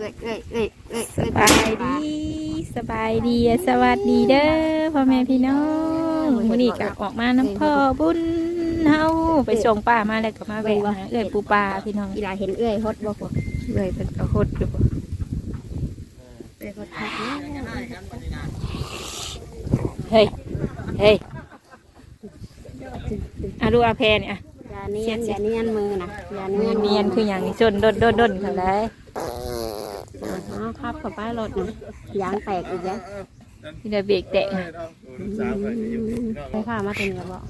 เอ้ยเอ้ยเอ้ยเอ้ยสบายดีสบายดีสวัสดีเด้อพ่อแม่พี่น้องวันนี้ก็ออกมาน้ำพ่อบุญเฮาไปส่งป้ามาแล้วก็มาแวะหาเอ้ยปูปลาพี่น้องอีหลาเห็นเอ้ยฮดบ่พอเอ้ยเป็นกระโคดอยู่บ่เอ้ยฮดคักนะเฮ้ยเฮ้ยอาดูอาแพรเนี่ยอะอย่าเนียนอย่าเนียนมือนะอย่าเนีเนียยนนเนียนคืออย่างนี้จนดนดนดนเขาเลย เอาครับกับป้ายรถนะยางแตกอีกแล้วที่เดเบรกแตะอะไปข้ามาเป็นกระบอก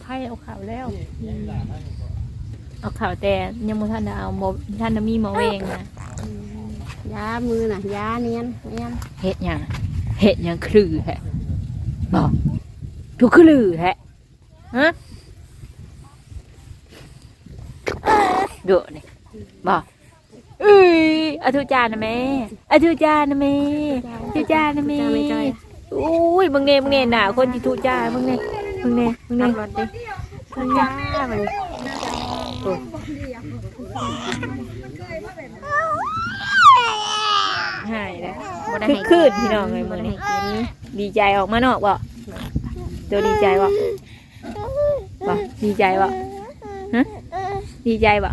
ไพ่เอาข่าวแล้ว เอาข่าวแต่ยังไม่ทันได้เอาโมท่านได้มีหมอเวงนะยามือน่ะยาเนียนเนียนเฮ็ดหยังเฮ็ดหยังคลือแฮะบอกทุกคลือแฮะฮะโดดนี่บอก เอ้ยเอาทุจานนะแม่เอาทุจานนะแม่ทุจานนะแม่จ้าไม่ใจอุ้ยมึงเน่มึงเน่หนาคนที่ทุจานมึงเน่มึงเน่มึงขัเน่บรถดิจ้ามันหายแล้วบ่ได้คือให้คืนพี่น้องเลยมือนี้ดีใจออกมานอกบ่ตัวดีใจบ่บ่ดีใจบ่ฮะดีใจบ่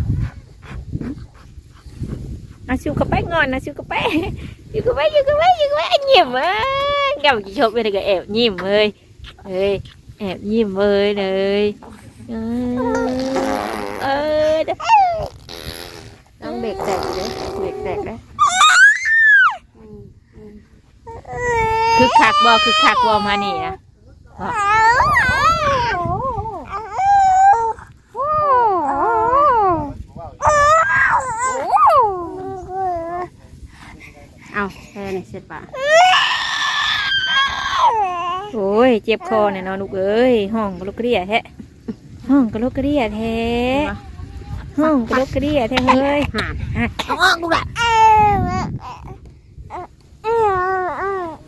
อาชูกระแป้งอนนะชูกระแป้งอยู่กระแป้งอยู่กระแป้งอยู่กระแป้งยิ้มเอ้ยเดี๋ยวจะชกไปเลยก็แอบยิ้มเลยเฮ้ยแอบยิ้มเลยเลยเออเออเด้องเบรกแตกเลยเบรกแตกเลยคือคักบ่คือคักบ่มานี่นะบ่ เอาแค่ นี้เสร็จปะโอ้ย เจ็บคอเนี่ยเนอนลูกเอ้ย ห้องกระลุกกระเดียแท้ห้องกระลุกกระเดียแท้ห้องกระลุกกระเดียแท้เฮ้ยหาดเอาออกลูกละ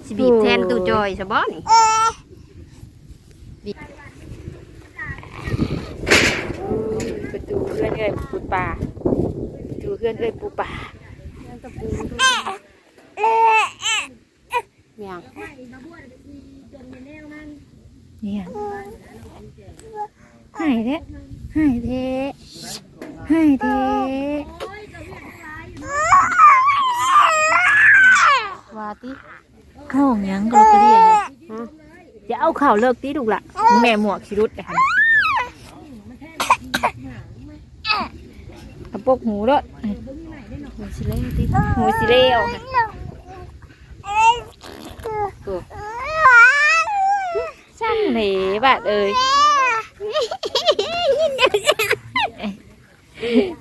สิบีบแทนตู้จอยสะบ้อนี่ประตูเพื่อนเอ้ยปูป่าประตูเพื่อนเอ้ยปูป่า เนี่ยเนี่ยหายแท้หายแท้หายแท้วาติห้องหยังกระลุกกระเดียแท้ฮะอย่าเอาเข่าวเลิกตีลูกละมึงแม่หมวกชิรุดอะค่ะกระปกหูด้วยมันสิเล่นติหูสิเลี้ยว ค่ะช่างเหลบาดเอ้ย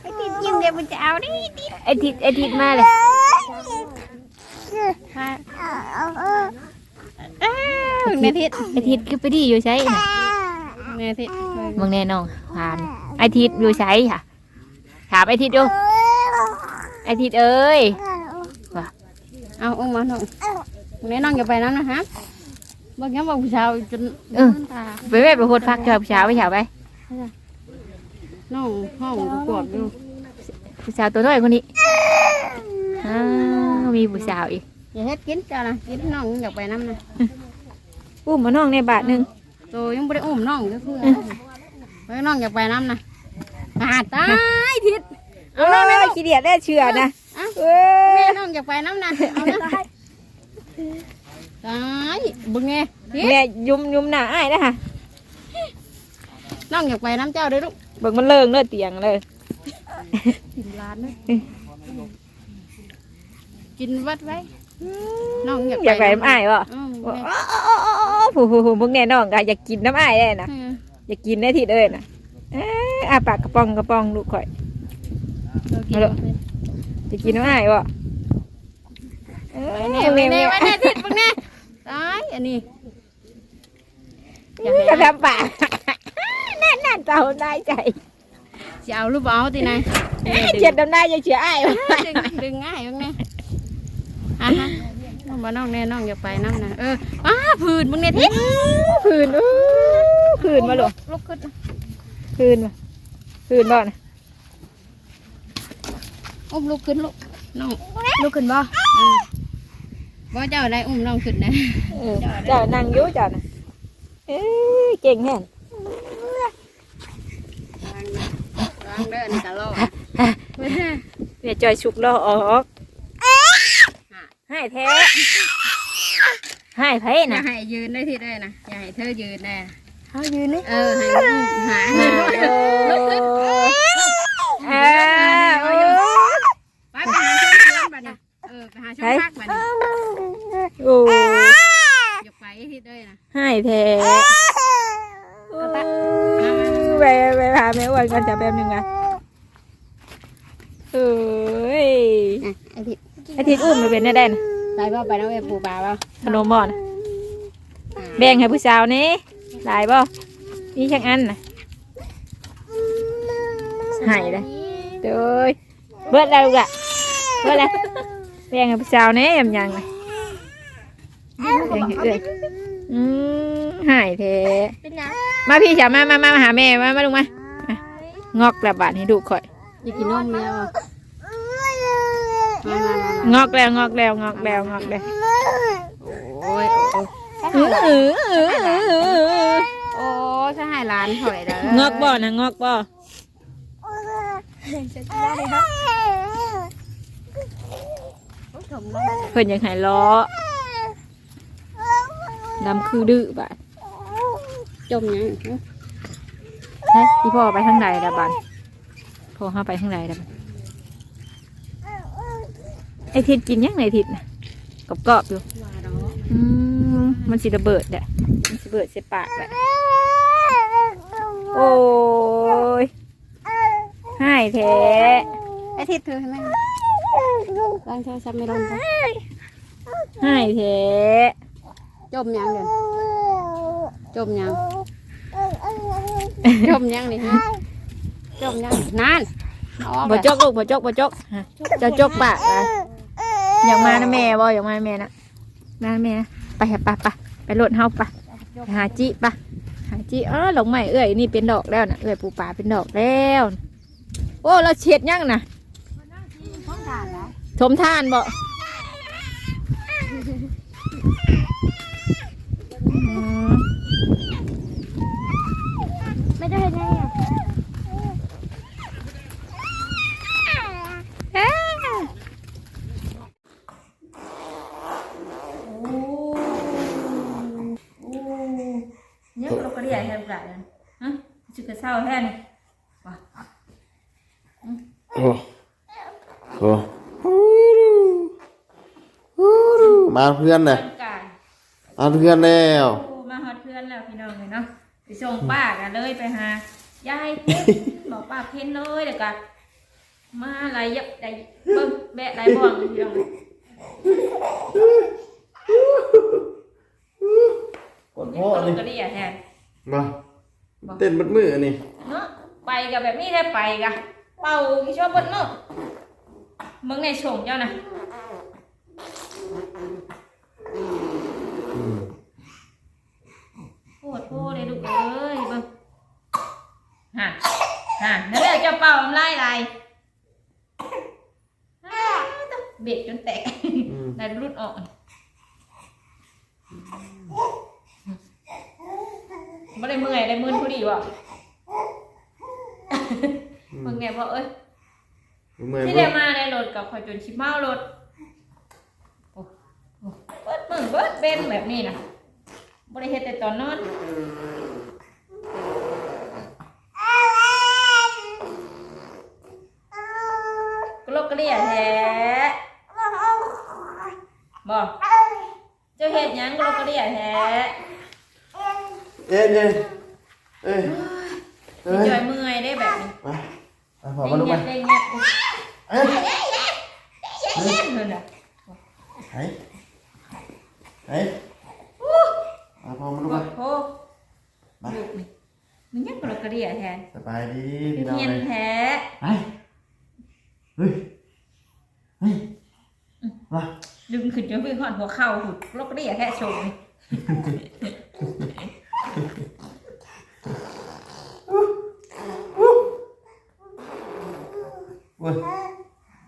ไอ้ติดยิ้มเดี๋ยวมันจะเอาดิไอทิดไอทิดมาเลยมาเมทิดไอทิดคือไปดีอยู่ใช่น่ะเมทิดมึงแน่น้องถามไอทิดอยู่ใช่ค่ะถามไอทิดดูไอทิดเอ้ยเอาอุ้มมาหน่อย แน่นอนอย่าไปน้ำนะฮะบางอย่างบอกผู้ชายจนตาไปแม่ไปโคตรพักเจอผู้สาวไปเฉาไปน้องห้องกวดอยู่ผู้สาวตัวน้อยคนนี้อ้าวมีผู้สาวอีกอย่าเฮ็ดกินจ้านะกินน้องอยากไปน้ำนะอุ้มมาน้องในบาทหนึ่งตัวยังไม่ได้อุ้มน้องก็คือไปน้องอยากไปน้ำนะหาตายทิดเอาน้องไม่ขี้เดียดได้เชื่อนะเอ้แม่ยน้องอยากไปน้ำนะเอานะ ตายบึงไงทิดแม่ยุมยุมหน้าอ้ายนะคะน้องอยากไปน้ำเจ้าเด้อลูกเบิ่งมันเลิงเลยเตียงเลยกินร้านเลยกินวัดไว้น้องอยากอยากไปน้ำอ้ายบ่อืมโอ้โหผู้ผู้พวกแน่น้องก็อยากกินน้ำอ้ายได้นะแม่อยากกินได้ทีเด้ยนะเอ้ยอาปากกระป๋องกระป๋องลูกข่อยเรากินเอาลูกจะกินน้ำอ้ายบ่เอ้ ไปยแน่ไปแน่ไปแน่ทิดบึงแน่ตายอันนี้อยากให้กระทำปากนั่นนั่นเจ้าได้ใจจะเอารูปเอาตีไหนเจ็ดดำได้ยังเชื่ออ้ายบ่ดึงดึงง่ายบ้างเนี่ยอะฮะน้องมาน้องแน่น้องอย่าไปน้ำนะเอออ้าผื่นมึงเนี่ยทิศผื่นอู้ผื่นมาลูกลุกขึ้นผื่นมาผื่นบ่นะอุ้มลุกขึ้นลูกน้องลุกขึ้นบ่ บ่เจ้าได้อุ้มน้องขึ้นนะเออเจ้านั่งอยู่เจ้าน่ะเอ้ยเก่งแฮ่นวางเด้อนี่ตลอดเมียจอยฉุกล้อออกให้แท้ให้ไผอย่าน่ะให้ยืนได้ที่ได้นะอย่าให้เธอยืนแน่เฮายืนนี่เออให้อุ้มหาให้ลุกขึ้นอ่าโอ้ยไปไปหาชมสวนบัดนี้เออไปหาชมพักบัดนี้ โอ้ยอย่าไปที่ได้นะให้แท้เอาไปไปไปพาแม่อ้วนก่อนจะแป๊บนึงนะเอ้ยอะไอ้ที่อาทิตย์อุ้มมาเป็นได้ได้นะไปบ่ไปน้องเอปูปลาบ่ขนมบ่อนแบ่งให้ผู้สาวนี่หลายบ่มีช่างอันนะให้เลยเด้ยเบิดแล้วลูกอะเบิดแล้วแบ่งให้ผู้สาวนี่ยำยังเลย แบ่งให้เอ้ยอืมใหายแท้เป็นไงมาพี่จ๋ามามามามาหาแม่มามาลุงมาอะงอกระบาดให้ดูข่อย อยากกินนมแล้วอะมามามางอกแล้วงอกแล้วงอกแล้วงอกแล้วโอ้ยโอ้ยเออเออเออเออเออโอ้ยถ้าให้ร้านถอยเด้องอกบ่นะงอกบ่จะได้ครับเพิ่นยังหายล้อ ดำคือดื้อบาดจมยังฮะพี่พ่อไปทางใดละบาดพ่อห้าไปทางใดละบาดไอทิดกินยังไงทิดนะกรอบกรอบๆอยู่ว่าดอกอืมมันสิระเบิดแหละมันสิระเบิดใส่ปากแหละโอ้ยหายแท้ไอ้ทิศเธอให้แม่ล้างเธอซับไม่ลงไปหายแท้ จมยังเดี๋ยวจมยังจมยังนี่ฮะจมยังนั่นเอาออกบ่ไปจกลูกบ่จกบ่จกฮะเจะจกปากอะอยากมานะแม่บ่อยากมานะแม่นะมานะแม่นะไปหาปะปะไปโหลดเฮาปะไปหาจิปะหาจิอ๋อหลงใหม่เอ้ยนี่เป็นดอกแล้วนะเอ้ยปูป่าเป็นดอกแล้วน่ะโอ้เราเฉียดยังนะชมทานบ่อืม ไม่ได้ไงอะ เนี่ยเราก็เรียกให้ลูกหลานนะฮะจุกกระเซ้าแท้นี่ โอ้โอ้ มาเพื่อนเลยร่างกายมาเพื่อนแล้วโอ้มาฮอดเพื่อนแล้วพี่น้องเลยเนาะไปส่งป้ากันเลยไปหายายเพชรบอกป้าเพชรเลยเดี๋ยวกันมาอะไรยับได้เบิ่งแบะไรบ่องพี่น้องกดนี่พ่อคนนี่ก็เรียกแทนมาเต้นบัดมือนี่เนาะไปกับแบบนี้ได้ไปกะเป่ากี่ชอบบนเนาะมึงในส่งเจ้านะโคตรโคตร เลยลูกเอ้ยเบิ่งฮะฮะนั่นแหละเจ้าเป่าทำลายอะไรอ้าวต้องเบรกจนแตกอืมได้รุดออกไม่ได้เมื่อยได้มื่นพอดีวะมึงไงบอกเอ้ยเมื่อยที่เบิเดียดวมาในรถกับคอยจนชิบเมารถโอ้โหเบิดมึงเบิดเป็นแบบนี้นะ บริเฮ็ดแต่ตอนนอนกลกกระเดียแท้บอกเจ้าเฮ็ดหยังกลกกระเดียแท้เอ้ยเอ้ยเอ้ยเอ้สิยจอยเมื่อยได้แบบนี้มาเอาพอมาลูกเงีมายบเงียบเอ้ยเงียบเพิ่นน่ะไหนไหนเอาพอมาลูก ก มา ดโพลูกนี่มันยังกลกกระเดียแท้ สบายดีพี่น้องเพียนเลยแท้ไปเฮ้ยเฮ้ยมาดึงขึ้นจนไปหอนหัวเข่าหุดกลกกระเดียแท้โชว์นี่เว้ย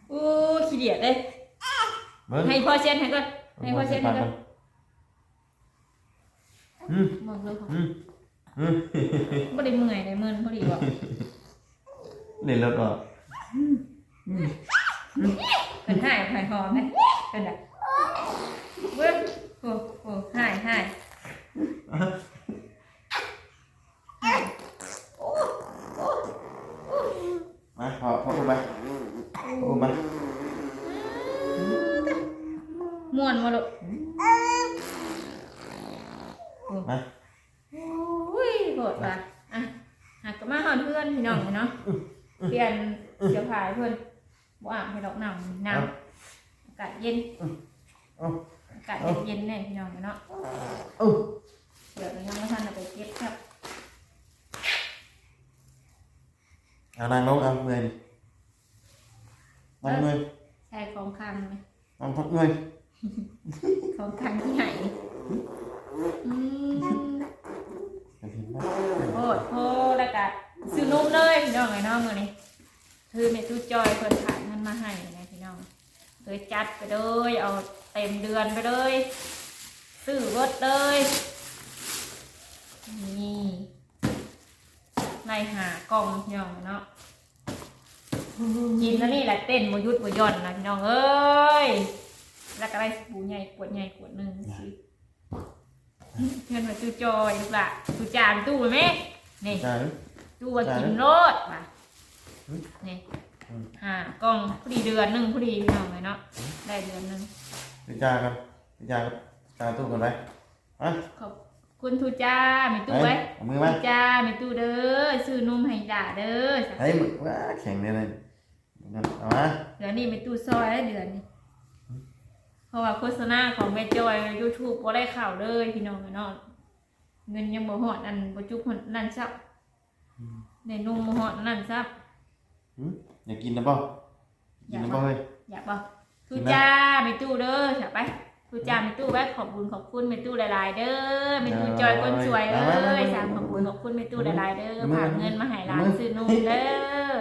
โอ้ขี้เดียกียดเลยเบิ้งให้พ่อเช็ดให้ก่อนให้พ่อเช็ดให้ก่อนอืมมองเลยอืมอืม บ่ได้เมื่อยได้เมินพอดีว่ะเล่นรถบ่เพิ่นหายหายหอมไหมเพิ่นอะเว้ยโอ้โหหายหายมาพอพออุ้มไปอุ้มไปม่วนมาลูกมาอุ้ย โหดว่ะอะหักก็มาหอนเพื่อนพี่น้องเนาะเปลี่ยนเสื้อผ้าให้เพื่อนบ่อาบให้ดอกหนาวหนาวอากาศเย็นเอาอากาศเย็นๆแน่พี่น้องเนาะเอาเดี๋ยวยังไม่ทันเอาไปเก็บครับเอานั่งลงเอาเมื่อยดินั่งเมื่อยใช่ของคังไหมนั่งพักเมื่อยของคังที่ไหนอืมเห็นไหม โคตรโคตรแล้วก็ซื้อนมเลยพี่น้องไอ้น้องมือนี่คือเมตู้จอยเพิ่นขายเงินมาให้นะพี่น้องเลยจัดไปเลยเอาเต็มเดือนไปเลยซื้อรถเลยนี่ในหากล่องพี่น้องเนาะกินแล้วนี่แหละเต้นบยุดบย่อนนะพี่น้องเอ้ยแล้วก็ได้สบู่ใหญ่ขวดใหญ่ขวดหนึ่งสิ เงินมาตู้จอยลูกละตู้จานตู้ไหมนี่จ่ายดูว่ากินโลดมานี่อืมห้ากล่องพอดีเดือนหนึ่งพอดีพี่น้องเลยเนาะได้เดือนหนึ่งไปจ่ายกันไปจ่ายกันจ่ายตู้กันไปมาขอบคุณทูจ้ามีตู้ไว้เอามือมาทูจ้ามีตู้เด้อซื้อนมให้ด่าเด้อเฮ้ยมึงว้าแข็งเลยเลยนั่นเอามาเดือนนี้มีตู้ซอยได้เดือนนี้ เพราะว่าโฆษณาของแม่จอยยูทูบบ่ได้ข่าวเลยพี่น้องเลยเนาะเงินยังบ่ฮอดอันบ่จุกฮอดนั่นซับในนุ่มบ่ฮอดนั่นซับหืมอยากกินนะป่ะกินนะป่ะเฮ้ยอยากบอกทูจ้ามีตู้เด้อใช่ไปทูจ้ามีตู้ไว้ขอบคุณขอบคุณมีตู้หลาย ๆ เด้อมีตู้จอยคนสวยเอ้ยสามขอบคุณขอบคุณมีตู้หลาย ๆ เด้อผ่ากเงินมาให้ร้านซื้อนุ่มเด้อ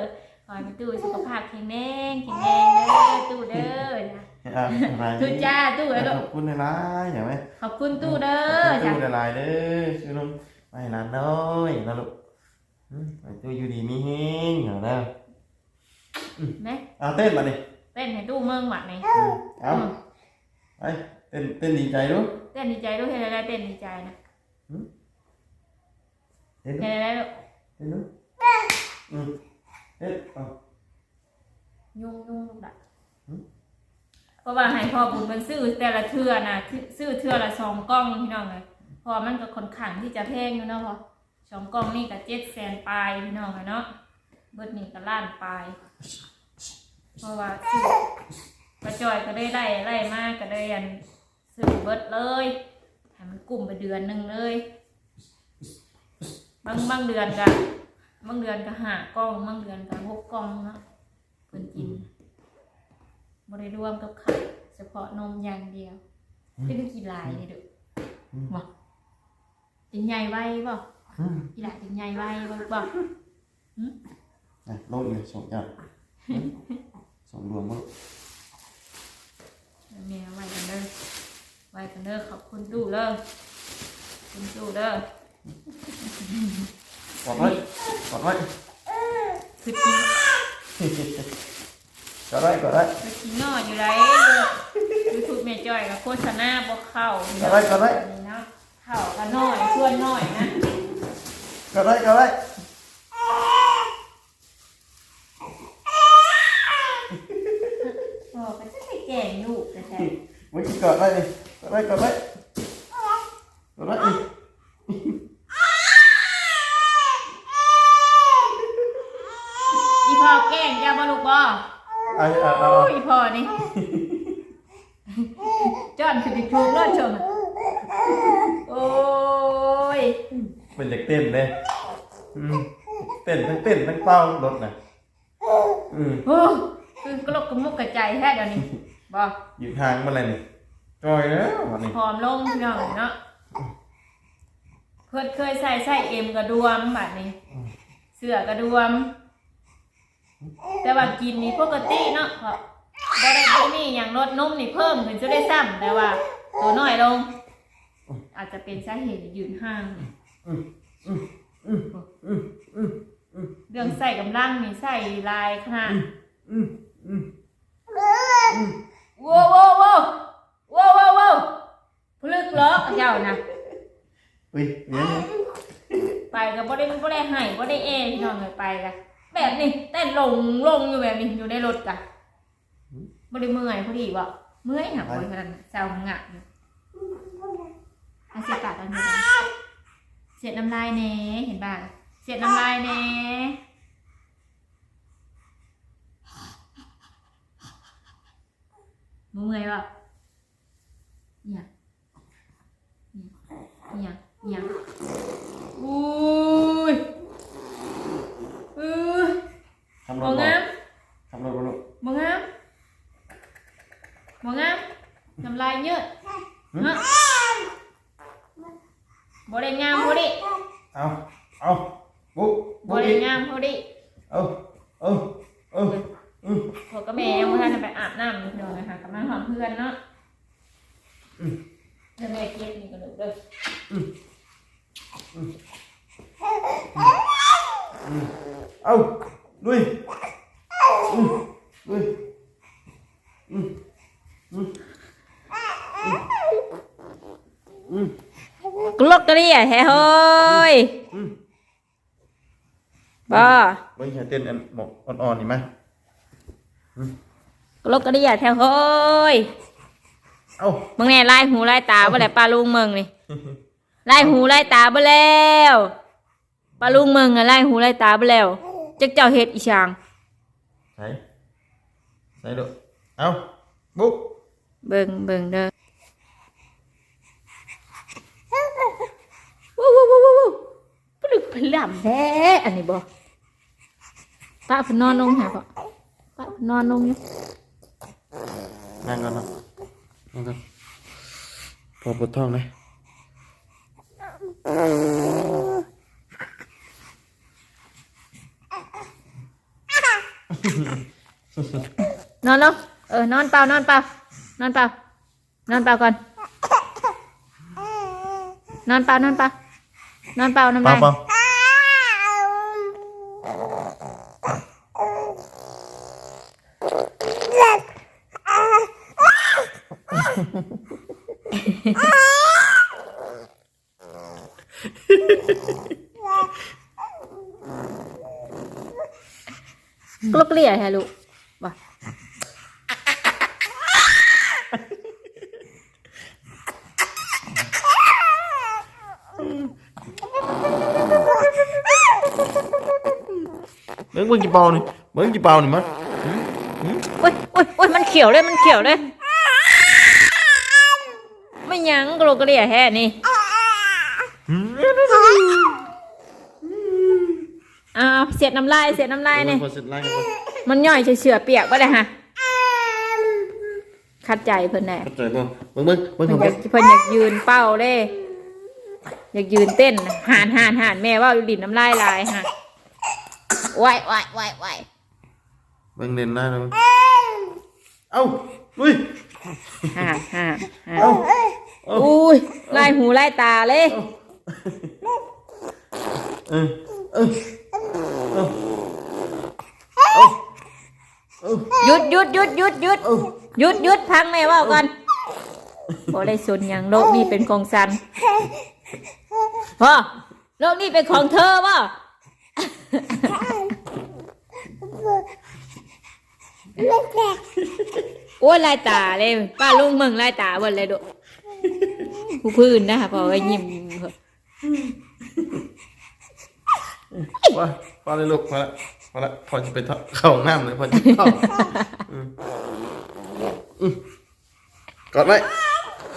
ขอให้มีตู้สุขภาพแข็งแรงแข็งแรงเด้อตู้เด้อนะอะอะไรทูจ้าตู้เอ้ยขอบคุณในร้านอย่างไหมขอบคุณตู้เด้อตู้จ้ะละลายเด้อชื่อนมไม่ร้านน้อยนะลูกหืมไปตู้อยู่ดีมีเฮงเหรอเด้อแม่เอาเต้นมาดิเต้นให้ตู้เมืองหมัดนี่เอาไปเต้นเต้นดีใจดูเต้นดีใจด้วยเห็นอะไรเต้นดีใจนะเต้นดูเห็นอะไรลูกเต้นดูอืม เต้นเอายุ่งยุ่งลูกดักหืมเพราะว่าให้พ่อบุญมันซื้อแต่ละเทื่อนะซื้อเทื่อละสองกล้องพี่น้องเลยเพอมันก็ค่อนข้างที่จะแพงอยู่เนาะพอสองกล้องนี่ก็เจ็ดแสนปลายพี่น้องเลยเนาะเบิดนี่ก็ล้านปลายเพราะว่าซื้อกระจอยก็ได้ไล่ไล่มากก็ได้อันซื้อเบิดเลยให้มันกลุ่มไปเดือนหนึ่งเลย บางบางเดือนก็ บางเดือนก็ห้ากล้องบางเดือนก็หกกล้องเนาะเพิ่นกินบริรวมกับไข่เฉพาะนมอย่างเดียวจะได้กินหลายเลยเด้อบ่กินใหญ่ไว้บ่อืมอีหลากินใหญ่ไว้บ่บ่อะลงอีกส่งจ้ะส่งรวมมั้งแม่ไว้กันเด้อไว้กันเด้อขอบคุณตู้เด้อขอบคุณตู้เด้อ กดไว้กดไว้คือกินกดไว้กดไว้คือกินนออยู่ไรยูทูบแม่จ้อยกับโฆษณาบ่เข้ากดไว้กดไว้นี่เนาะเข้ากันน้อยชวนน้อยนะกดไว้กดไว้พ่อก็จะไปแกล้งลูกแต่แต่ไว้กดไว้ดิกดไว้กดไว้กดไว้อีก อีพ่อแกล้งจ้าบ่ลูกบ่ เอาเอาเอาโอ้เอายอีพ่อนี่จอนคือติดชูกเลยเชิงโอ้ยเป็นเด็กเต้นเลยอืมเต้นทั้งเต้นทั้งเป้ารถน่ะอืมโอ้คือกระลกกระมุกกระใจแท้เดี๋ยวนี้บ่อยู่ทางมาเลยนี่จอยแล้ววันนี้ผอมลงพี่น้องเนาะเพิ่นเคยใส่ใส่เอ็มกระดวมบัดนี้ เสื้อกระดวม แต่ว่ากินนี่ปกติเนาะเพราะบ่ได้บ่มีอย่างลดนมนี่เพิ่มขึ้นจะได้ซ้ำแต่ว่า ตัวน้อยลง อาจจะเป็นสาเหตุยืนห่าง เรื่องใส่กำลังนี่ใส่ลายขนาดว้าวว้าวว้าวว้าวว้าวว้าวพลึกเหรอเจ้านะอุ้ยเดี๋ยวนะไปก็บ่ได้บ่ได้ให้บ่ได้เอพี่น้องเลยไปกะ แบบนี้เต้นลงลงอยู่แบบนี้อยู่ในรถกะบ่ได้เมื่อยพอดีบ่เมื่อยหาคนขนาดนั้นเศร้าหงะอยู่ให้เสียกาดตอนนี้นะเสียดน้ำลายแหน่เห็นป่ะเสียดน้ำลายแหน่บ่เมื่อยบ่เนี่ยเนี่ยเนี่ยอุ้ยเออ ทำร บ่ ถบ่ งาม ทำรถบ่ลูก บ่งามบ่งามน้ำลายเยอะฮะบ่ได้งามพอดี เอาเอาบุ๊ก บ่ บุ๊ก ได้ อีก งามพอดี เอาเอาเอาอืม พอกับแม่ยังบ่ทันได้ไปอาบน้ำนิดหน่อยค่ะกำลังหอมเพื่อนเนาะเดี๋ยวแม่เก็บนี่ก็ดูเด้อ เอาลุยอืมลุย กลกกระเดี่ยแท้เฮ้ยบ่เบิ่งแค่เต้นอันหมกอ่อนๆนี่มั้ยกลกกระเดี่ยแท้เฮ้ยเอามึงแน่ไล่หูไล่ตาบ่ได้ปลาลุงมึงนี่ไล่หูไล่ตาบ่แล้วปลาลุงมึงอะไล่หูไล่ตาบ่แล้วจักเจ้าเฮ็ดอีช่างใส่ใส่ลูกเอาบุ๊ก เบิ่งเบิ่งเด้อวู้วู้วู้วู้วู้ปลึกพล่ำแท้อันนี้บ่ป้าเพิ่นนอนลงหาบ่ป้าเพิ่นนอนลงอยู่นั่งก่อนเนาะนั่งก่อนพอปวดท้องเลยนอนลงเออนอนเปล่านอนเปล่า นอนเปล่านอนเปล่าก่อน นอนเปล่านอนเปล่านอนเปล่าน้ำเปล่าลายเปล่ากลุกเลี่ยแฮะลูก เบิ่งเบิ่งกี่เปล่านี่เบิ่งกี่เปล่านี่มั้ยโอ้ยโอ้ยโอ้ยมันเขียวเลย มันเขียวเลย ไม่หยังกลุกเลี่ยแฮะนี่อ้าวเสียดน้ำลาย เสียดน้ำลายนี่พอเสร็จแล้วก็มันย่อยเฉื่อๆเปียกบ่ได้ฮะคัดใจเพิ่นแน่เข้าใจบ่เบิ่งเบิ่งเบิ่งเพิ่นของอยากเพิ่นอยากยืนเป้าเด้อยากยืนเต้นหานหานหานแม่ว่าอยู่ดินน้ำลายลายฮะ ไหวไหวไหวไหวเบิ่งเล่นได้แล้วเอ้าลุยหานหานหานเอ้าเอ้าอุ้ยลายหูลายตาเลยเออเออเออหยุดหยุดหยุดหยุดหยุดหยุดหยุดพังแม่เว่ากันบ่ได้สนหยังโลกนี้เป็นของสันพ่อโลกนี้เป็นของเธอป่ะ โอ้ยลายตาเลยป้าลุงมึงลายตาหมดเลยดุผู้พื้นนะคะพอไว้ยิ้มเถอะพอพอเลยลูกพอละพอละพอจะไปเข้าห้องน้ำเลยพอจะเข้าอืมอืมกอดไว้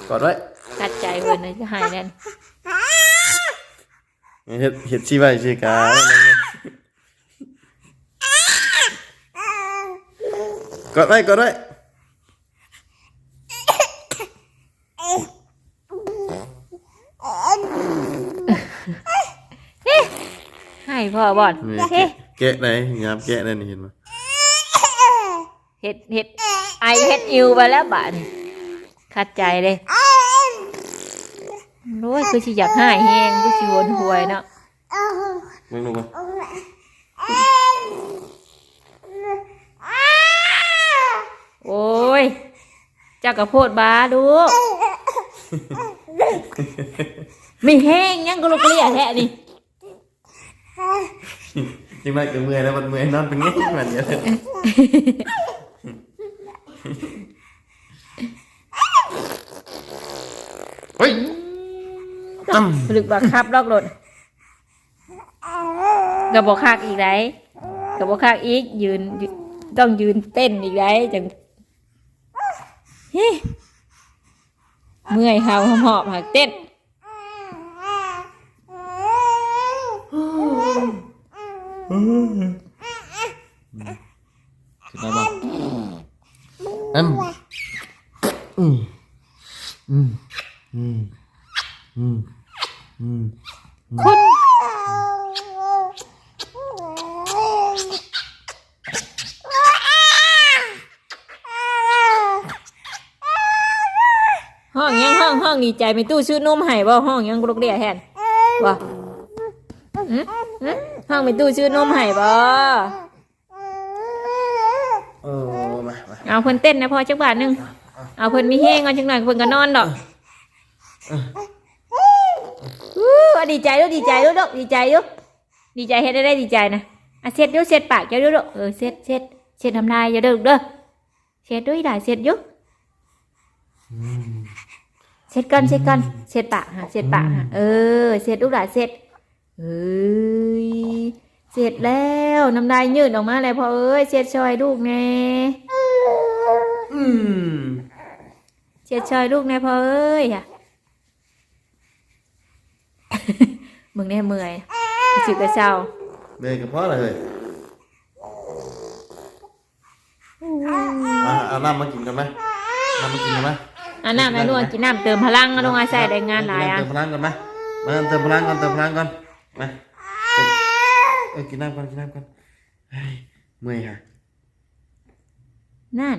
กอดไว้ตัดใจเพิ่นเลยจะหายแน่น เฮ็ดเฮ็ดชีไว้ชีกานั่นไงกอดไว้กอดไว้ให้พ่อบ่อนนี่เฮ้แกะไหนยามแกะนั่นนี่เห็นไหมเห็ดเห็ดไอเฮ็ดอิวไปแล้วบ้านขัดใจเลย โอ้ยคือสิอยากหายแฮงคือสิวนหวยเนาะมึงดูมาโอ้ยเจ้ากระโพดบาดูไม่แห้งยังก็ลูกเลี้ยแท้นี่จริงไหมก็เมื่อยแล้วมันเมื่อยนอนเป็นไงมันเยอะเลยเฮ้ยตั้มผ ลึกบักคับลอกรถกระบอกคากอีกไรกระบอกคากอีกยืนยืนต้องยืนเต้นอีกไรจังเฮ้เมื่อยเฮาหอบหักเต้นขึ้นมาบ้างอืมอืมอืมอืมอืมอืม คุณ ห้องยังห้องห้อง ดีใจไม่ตู้ชื่อนมให้บ่ห้องยังลูกเรียแทนบ่อื้ออื้อห้องไม่ตู้ชื่อนมให้บ่โอ้มามาเอาเพิ่นเต้นนะพอจักบาทหนึงเอาเพิ่นมีแห้งเอาจังหน่อยเพิ่นก็นอนดอกอู้ดีใจลูกดีใจลูกลูกดีใจลูกดีใจเฮ็ดได้ได้ดีใจนะอะเช็ดดูเช็ดปากเจ้าดูลูกเออเช็ดเช็ดเช็ดทำลายอย่าเด้อลูกเด้อเช็ดด้วยได้เช็ดอยู่ เช็ดก่อนเช็ดก่อนเช็ดปากฮะเช็ดปากฮะเออเช็ดลูกหลานเช็ดเอ้ยเสร็จแล้วน้ำลายยืดออกมาเลยพอเอ้ยเช็ดชอยลูกแน่อืมเช็ดชอยลูกแน่พอเอ้ยอะมึงแน่เมื่อยจิกกระเช้าเบยกับพ่อเลยอะเอาน้ำมากินกันไหมน้ำมากินกันไหม อันน้ำแม่นวลกินน้ำเติมพลังก็ต้องอาศัยแรงงานหลายอะเติมพลังก่อนไหมมาเติมพลังก่อนเติมพลังก่อนมาเออกินน้ำก่อนกินน้ำก่อนเฮ้ยเมื่อยค่ะนั่น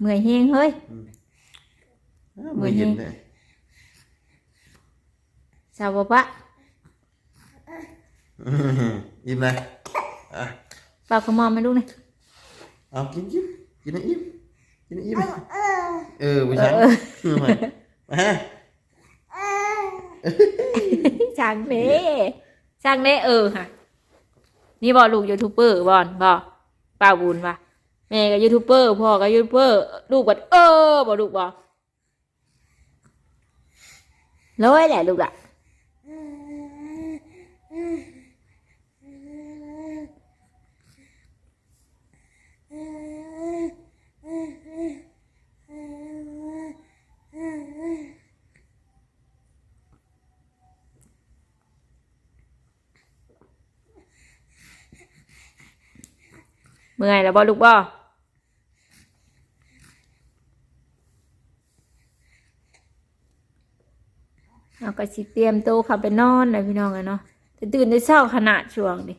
เมื่อยเฮงเฮ้ยอ้าวเมื่อยเย็นเลยสาวปะอื้อหืออิ่มเลยอะเปล่ากระมอมมาดูหน่อยเอากินกินกินให้อิ่ม กินให้อิ่มเออผู้ชายมามาฮะช่างเน่ช่างเน่เออค่ะ นี่บอลูกยูทูบเบอร์บอลบอป้าบุญว่ะแม่ก็ยูทูบเบอร์พ่อก็ยูทูบเบอร์ลูกบัดเออบอลูกบอร้อยแหละลูกละ มื่อยแล้วบอลูกบอเอาก็สิเตรียมโตวเขับไปนอนเลยพี่น้องอะเนาะแต่ตื่นได้เช้าขนาดช่วงดิ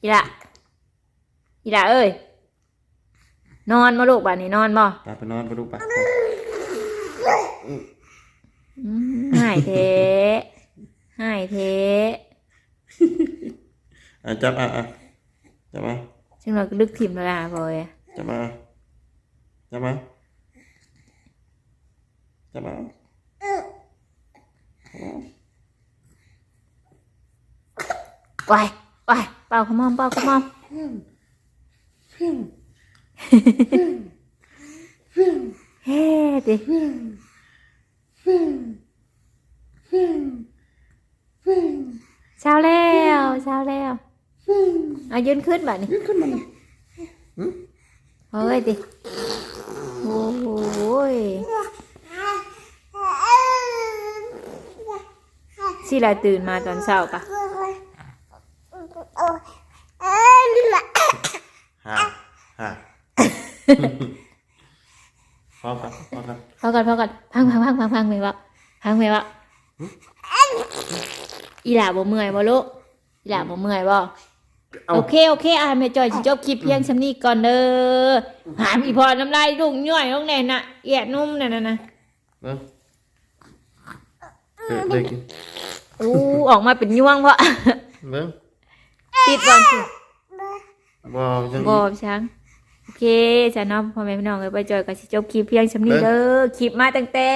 อีละอีละเอ้ย นอนมาลูกบ้านนี้นอนบ่ไปไปนอนไปดูไปอืมหายเทหายเท อะจับอะอะจับมาซึ่งเราก็ลึกถิ่มแล้วล่ะบอยจับมา จับมาจับมาไปไปเป่าขมอมเป่าขมอมเฮ้ดิเช้าแล้วเช้าแล้วเอายืนขึ้นแบบนี้ยืนขึ้นมาเลยเฮ้ยดิโอ้โหยสิลาตื่นมาตอนเช้าปะฮ่าฮ่าพอครับพอครับพอก่อนพอก่อนพังพังพังพังพังไหมวะพังไหมวะอีหล่าบ่เมื่อยบ่ลูกอีหล่าบ่เมื่อยบ่ เอาโอเคโอเคอะแม่จอยสิจบคลิปเพียงสำนี้ก่อนเด้อหามอีพอน้ำลายลุงย่อยลงแน่น่ะเอียดนุ่มน่ะน่ะนะเบิ่งเออได้กินอู้ออกมาเป็นยวงวะเบิ่งติดบอลสิบ่จังบอช้างโอเคจ้ะเน้องพ่อแม่พี่น้องเอ้ยไปจอยกับสิจบคลิปเพียงสำนี้เด้อคลิปมาตั้งแต่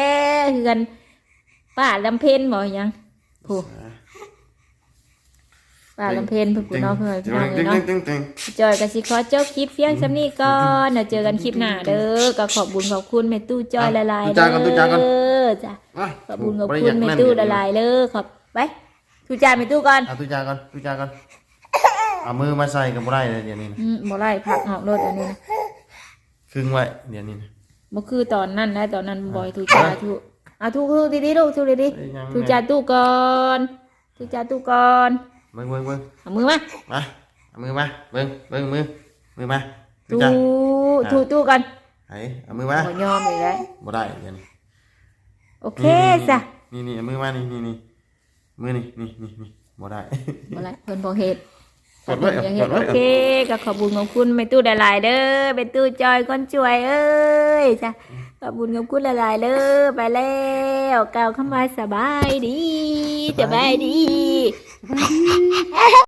เฮือนป้าลำเพ็ญบ่ยังโห ป้าลำเพ็ญเพิ่นผู้น้องเพิ่นพี่น้องเอ้ยเนาะตึ้งตึ้งจอยกับสิขอจบคลิปเพียงสำนี้ก่อนเดี๋ยวเจอกันคลิปหน้าเด้อก็ขอบบุญขอบคุณแม่ตู้จอยละลายเด้อจ้ะอะขอบคุญขอบคุณแม่ตู้ละลายเลยขอบไปทูจ่ายแม่ตู้ก่อนเอาตุจาก่อนตุจาก่อนเอามือมาใส่กับบ่ได้เลยเดี๋ยวนี้นะอืมบ่ไล่ผักออกรถอันนี้นะครึ่งไว้เดี๋ยวนี้นะบ่คือตอนนั้นนะตอนนั้นบ่อยทูจ่ายทูเอาทูคือดีๆลูกทูดีเอ้ยยังๆทูจ่ายตู้ก่อนทูจ่ายตู้ก่อน เบิ่งเบิ่งเบิ่งเอามือมามาเอามือมาเบิ่งเบิ่งมือมือมาตุทูจากทูตู้ก่อนไอ้เอามือมาบ่ยอมเลยได้บ่ได้เดี๋ยวนี้โอเคจ้ะนี่นี่เอามือมานี่นี่นี่มือนี่นี่นี่นี่บ่ได้ บ่ไล่เพิ่นบ่เฮ็ดกดไว้อย่าเอาเฮ็ดกดไว้โอเคก็ขอบคุญขอบคุณแม่ตู้ละลายเด้อแม่ตู้จอยคนช่วยเอ้ยจ้ะ ขอบคุญขอบคุณละลายเลยไปแล้วกล่าวคำว่าสบายดีสบายดี